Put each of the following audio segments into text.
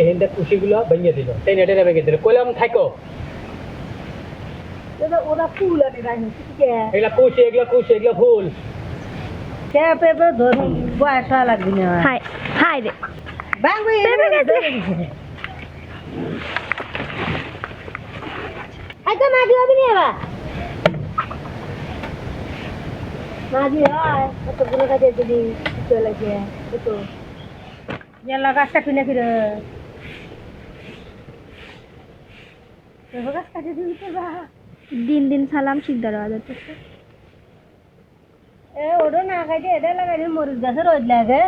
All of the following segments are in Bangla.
এখানটা কুশিগুলো ভেঙে দিল। সেই নেটে ভেঙে দিল। কইলাম থাকো ওরা ওরা ফুল আনে রাখি ঠিক আছে এগুলা কুশি এগুলা কুশি এগুলা ফুল। সে পেপে ধরুন বয়স লাগবে না। হাই হাই রে। বাঙ্গু পেঁপে আচ্ছা মাঝি হবে নি এবার মাঝি হয় কতগুলো কাজে যদি চলে গিয়ে তো জেলা গাছটা কিনে ফিরে। গাছ কাটে দিবি তো দিন দিন সালাম শিখ দরওয়াজা তো এ ওটা না খাইতে এটা লাগাই মরিচ গাছে রোদ লাগে।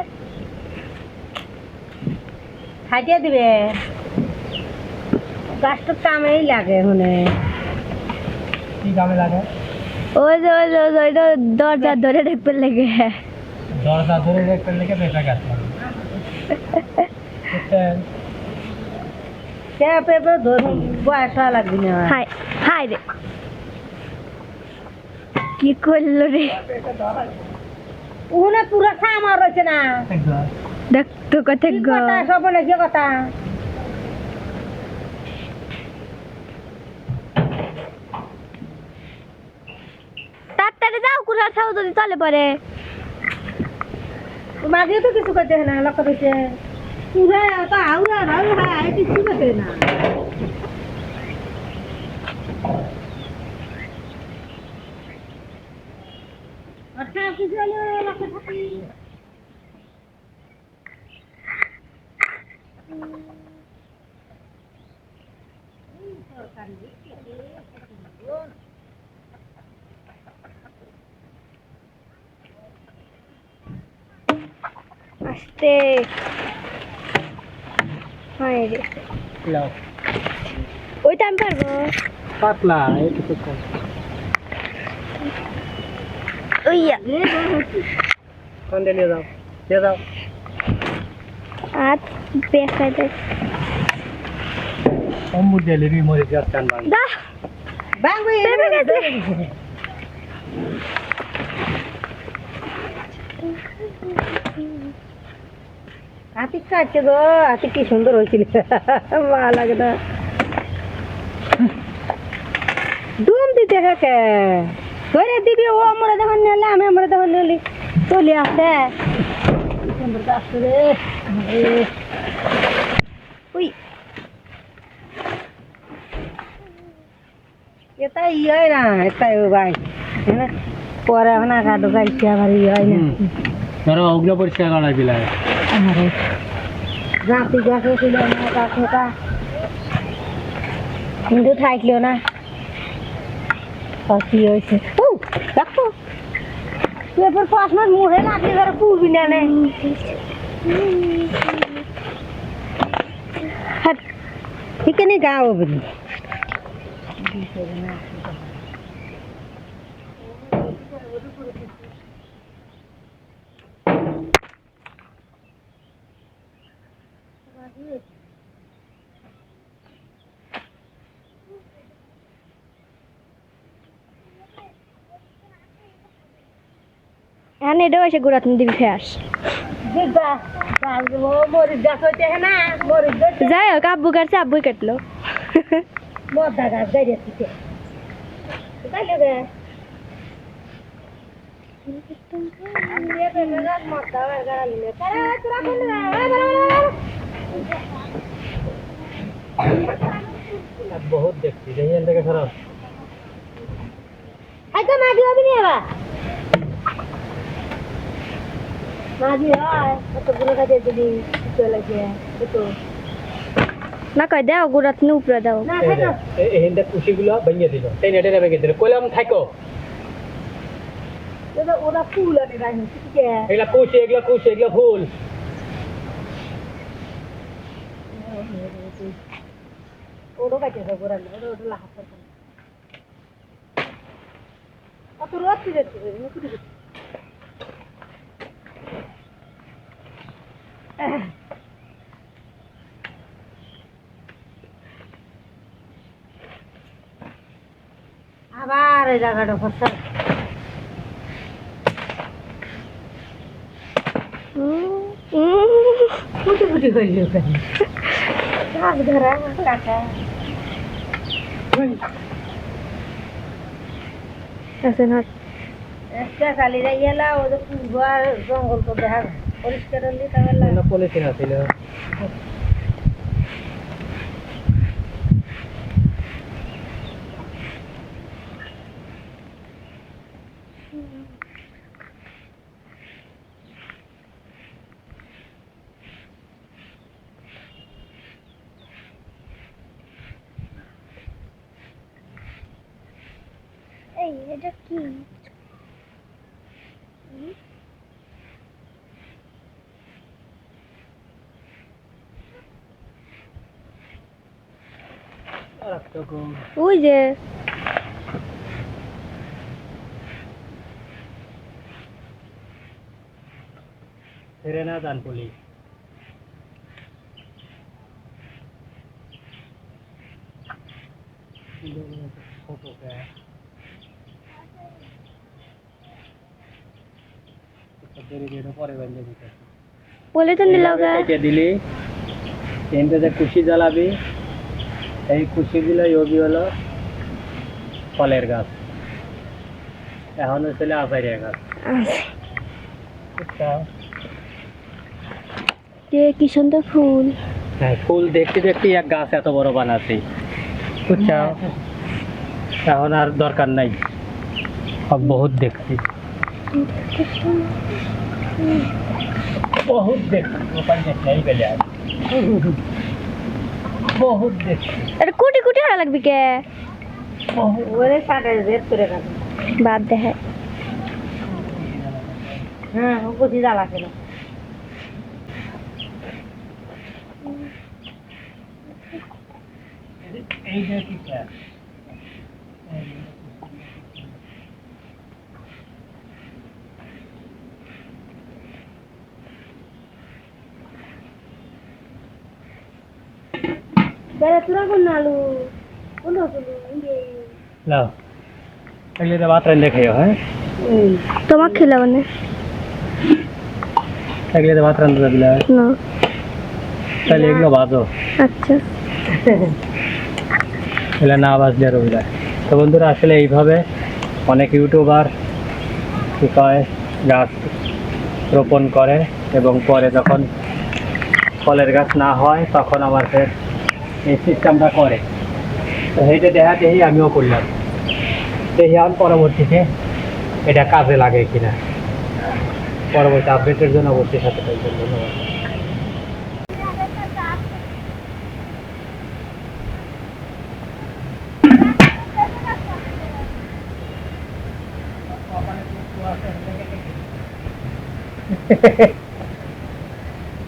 খাইতে দিবে। গাছটা কামেই লাগে মানে। কি কামে লাগে? ওই যে ওই যে ওই যে, ওই যে দরজা ধরে দেখবে লেগে। দরজা ধরে দেখতে লেগে পেঁপে গাছ। লাগে বুঝছেন? সে পেপে ধরুন বয়স হওয়া লাগবে না হাই হাই রে কি করল রে উনে পুরো সামার রয়েছে না দেখ তো কত কি গো কথা সব বলে কি কথা তাড়াতাড়ি যাও কুড়ার খাও যদি তলে পরে মাঝে তো কিছু করতে না লক্ষ্য করছে পুরা তো আউরা রাউ হাই কিছু করতে না। আচ্ছা থাকি আস্তে হাই রে। লাও। ওইটা আমি পারব। পাতলা এইটুকু কম। ওইয়া কোন দিয়ে নিয়ে যাও নিয়ে যাও। আর বেসাই দে। অম্বুর দিয়ে লিবি মরে যাস চান বাং দা। বাঙ্গু পেঁপে গেছে। হাতি কাটছে গো, হাতি কি সুন্দর হয়েছিল। ভালো লাগে না। ডুম দিতে হেকে ধরে দিবি, ও আমরা যখন নিলে আমি আমরা যখন নিলি। চলে আসে। উই এটা ইয়ে না ভাই। পরে এখন কাটো গাইছে আবার ইয়ে হয় না। ধরো ওগুলো পরিষ্কার করা আরে জাতি গাছ ছিল না গাছ ওটা কিন্তু থাকল না কি হয়েছে দেখো এবার পাঁচ মাস মুহে লাগলে ধরে পুবি না নে এখানে গাও বলি হ্যাঁ এটা এসে গুড়াত দিবি গাছ যাই হোক আব্বু কাটছে আব্বুই কাটলো। বহুত দেখছি দেখি এখান থেকে সরাও আচ্ছা মাঝি হবে নি এবার মাঝি হয় কতগুলো কাজে যদি চলে গিয়ে তো না কয় দাও গুড়াত নি উপরে দাও এখানটা কুশিগুলো ভেঙে দিল সেই নেটে ভেঙে দিল কইলাম থাকো ওরা ওরা ফুল আনে রাখি এগুলা কুশি এগুলা কুশি এগুলা ফুল ওড়ো কাটে ওরা ওরা ওটা লাহাত করবে অত রোদ কি যাচ্ছে এই জায়গাটা উম। ফুটি ফুটি হইল ওখানে ঘাস ধরা কাটা। আছে না? একটা খালি গেলা ওদের জঙ্গল তো দেখা পরিষ্কার হলে তাহলে পলিথিন আছিল এই এটা কি? ওই যে। ফেরে না পুলিশ। বলে তো নিলাম কেটে দিলি তিনটে কুশি জ্বালাবি এই ইয়োগি হলো ফলের গাছ। এখন আচারিয়া গাছ। কি সুন্দর ফুল। হ্যাঁ ফুল দেখতে দেখতে এক গাছ এত বড় বানাচ্ছি বুঝছ? এখন আর দরকার নাই। সব বহুত দেখছি। বহুত দেখছি ওখানে দেখছি এই বেলে আজ। বহুত দেখছি এটা কোটি কোটি হারা লাগবে কে ওরে কাটা রেত করে কাটা বাদ দেখে হ্যাঁ ও বুঝি জ্বালা ছিল এই যে কি স্যার বেড়া তোরা কোন আলু কোন আলু লাও। এগুলো তো ভাত রান্না খাইও হ্যাঁ খেলা মানে? এগুলো তো ভাত রান্না দিলে না। তাহলে এগুলো ভাজো আচ্ছা। এগুলো না বাজলে আর ওগুলো তো বন্ধুরা আসলে এইভাবে অনেক ইউটিউবার কী কয় গাছ রোপণ করে এবং পরে যখন ফলের গাছ না হয় তখন আমার ফের এই সিস্টেমটা করে। তো সেইটা দেখা দেখি আমিও করলাম। দেখি আমি পরবর্তীতে এটা কাজে লাগে কিনা। পরবর্তী আপডেটের জন্য অবশ্যই সাথে থাকবেন। ধন্যবাদ।